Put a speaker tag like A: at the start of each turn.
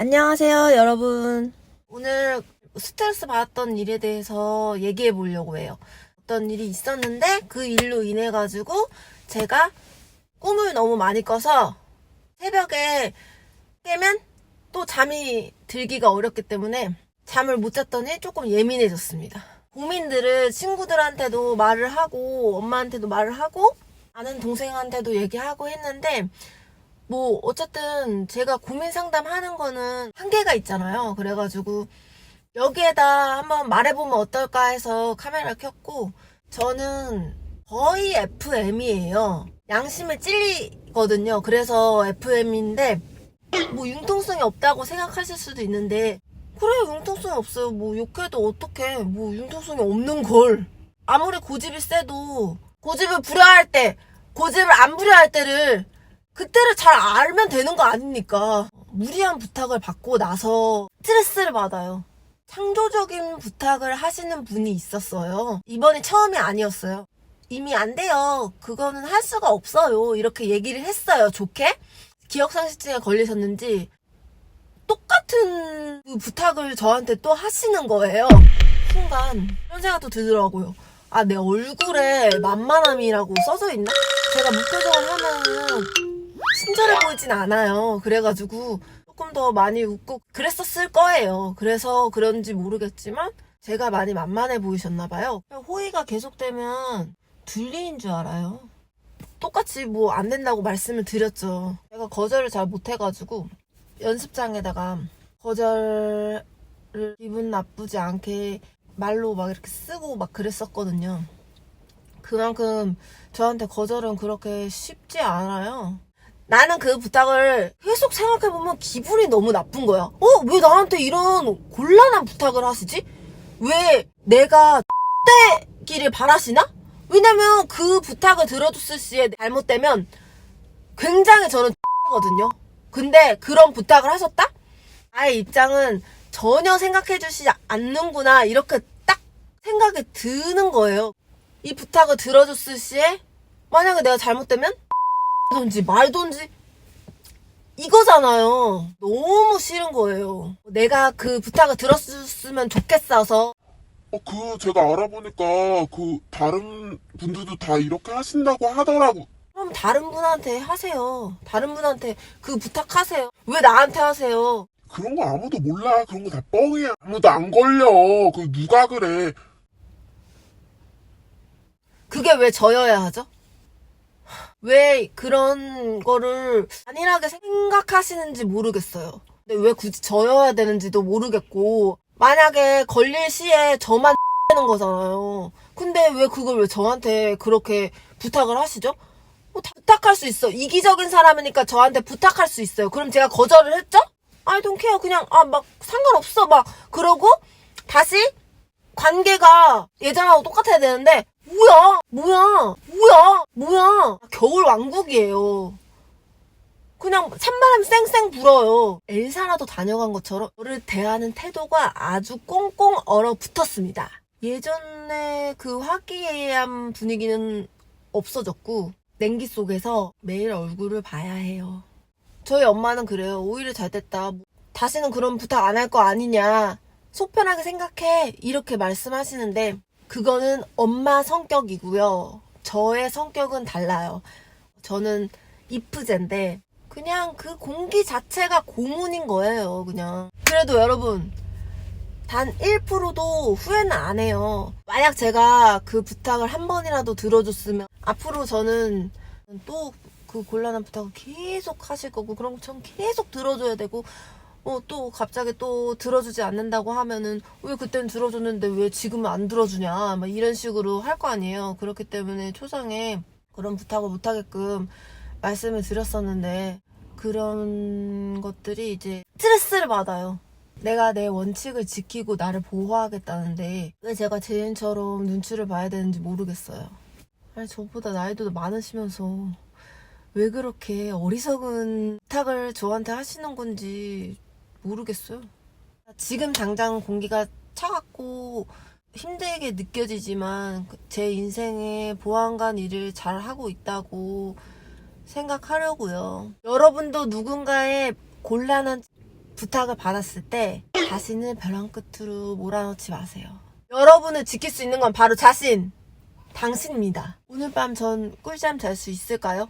A: 안녕하세요, 여러분. 오늘 스트레스 받았던 일에 대해서 얘기해 보려고 해요. 어떤 일이 있었는데 그 일로 인해 가지고 제가 꿈을 너무 많이 꿔서 새벽에 깨면 또 잠이 들기가 어렵기 때문에 잠을 못 잤더니 조금 예민해졌습니다. 고민들을 친구들한테도 말을 하고 엄마한테도 말을 하고 아는 동생한테도 얘기하고 했는데 뭐 어쨌든 제가 고민 상담하는 거는 한계가 있잖아요. 그래가지고 여기에다 한번 말해보면 어떨까 해서 카메라 켰고 저는 거의 FM이에요. 양심에 찔리거든요. 그래서 FM인데 뭐 융통성이 없다고 생각하실 수도 있는데 그래 융통성이 없어요. 뭐 욕해도 어떡해. 뭐 융통성이 없는 걸. 아무리 고집이 세도 고집을 부려할 때 고집을 안 부려할 때를 그때를 잘 알면 되는 거 아닙니까? 무리한 부탁을 받고 나서 스트레스를 받아요. 창조적인 부탁을 하시는 분이 있었어요. 이번이 처음이 아니었어요. 이미 안 돼요. 그거는 할 수가 없어요. 이렇게 얘기를 했어요. 좋게. 기억상실증에 걸리셨는지 똑같은 그 부탁을 저한테 또 하시는 거예요. 순간 그런 생각도 들더라고요. 아, 내 얼굴에 만만함이라고 써져 있나? 제가 무표정을 하면은 친절해 보이진 않아요. 그래가지고 조금 더 많이 웃고 그랬었을 거예요. 그래서 그런지 모르겠지만 제가 많이 만만해 보이셨나 봐요. 호의가 계속되면 둘리인 줄 알아요. 똑같이 뭐 안 된다고 말씀을 드렸죠. 제가 거절을 잘 못해가지고 연습장에다가 거절을 기분 나쁘지 않게 말로 막 이렇게 쓰고 막 그랬었거든요. 그만큼 저한테 거절은 그렇게 쉽지 않아요. 나는 그 부탁을 계속 생각해보면 기분이 너무 나쁜 거야. 어? 왜 나한테 이런 곤란한 부탁을 하시지? 왜 내가 떼기를 바라시나? 왜냐면 그 부탁을 들어줬을 시에 잘못되면 굉장히 저는 거든요. 근데 그런 부탁을 하셨다? 나의 입장은 전혀 생각해주시지 않는구나 이렇게 딱 생각이 드는 거예요. 이 부탁을 들어줬을 시에 만약에 내가 잘못되면 든지 말든지 이거잖아요. 너무 싫은 거예요. 내가 그 부탁을 들었으면 좋겠어서
B: 어, 그, 제가 알아보니까, 그, 다른 분들도 다 이렇게 하신다고 하더라고.
A: 그럼 다른 분한테 하세요. 다른 분한테 그 부탁하세요. 왜 나한테 하세요?
B: 그런 거 아무도 몰라. 그런 거 다 뻥이야. 아무도 안 걸려. 그, 누가 그래.
A: 그게 왜 저여야 하죠? 왜 그런 거를 안일하게 생각하시는지 모르겠어요. 근데 왜 굳이 저여야 되는지도 모르겠고, 만약에 걸릴 시에 저만 되는 거잖아요. 근데 왜 그걸 왜 저한테 그렇게 부탁을 하시죠? 뭐다 부탁할 수 있어. 이기적인 사람이니까 저한테 부탁할 수 있어요. 그럼 제가 거절을 했죠? Don't care. 그냥, 아, 막, 상관없어. 막, 그러고, 다시, 관계가 예전하고 똑같아야 되는데, 뭐야, 뭐야, 뭐야, 뭐야. 겨울 왕국이에요. 그냥 찬바람 쌩쌩 불어요. 엘사라도 다녀간 것처럼 저를 대하는 태도가 아주 꽁꽁 얼어붙었습니다. 예전에 그 화기애애한 분위기는 없어졌고 냉기 속에서 매일 얼굴을 봐야 해요. 저희 엄마는 그래요. 오히려 잘 됐다. 다시는 그런 부탁 안 할 거 아니냐. 속 편하게 생각해. 이렇게 말씀하시는데 그거는 엄마 성격이고요. 저의 성격은 달라요. 저는 이프제인데 그냥 그 공기 자체가 고문인 거예요. 그냥. 그래도 여러분 단 1%도 후회는 안 해요. 만약 제가 그 부탁을 한 번이라도 들어줬으면 앞으로 저는 또 그 곤란한 부탁을 계속 하실 거고 그런 것처럼 계속 들어줘야 되고 어, 또 갑자기 또 들어주지 않는다고 하면은 왜 그땐 들어줬는데 왜 지금은 안 들어주냐 막 이런 식으로 할 거 아니에요. 그렇기 때문에 초장에 그런 부탁을 못하게끔 말씀을 드렸었는데 그런 것들이 이제 스트레스를 받아요. 내가 내 원칙을 지키고 나를 보호하겠다는데 왜 제가 제인처럼 눈치를 봐야 되는지 모르겠어요. 아니 저보다 나이도 많으시면서 왜 그렇게 어리석은 부탁을 저한테 하시는 건지 모르겠어요. 지금 당장 공기가 차갑고 힘들게 느껴지지만 제 인생에 보안관 일을 잘 하고 있다고 생각하려고요. 여러분도 누군가의 곤란한 부탁을 받았을 때 자신을 벼랑 끝으로 몰아넣지 마세요. 여러분을 지킬 수 있는 건 바로 자신, 당신입니다. 오늘 밤 전 꿀잠 잘 수 있을까요?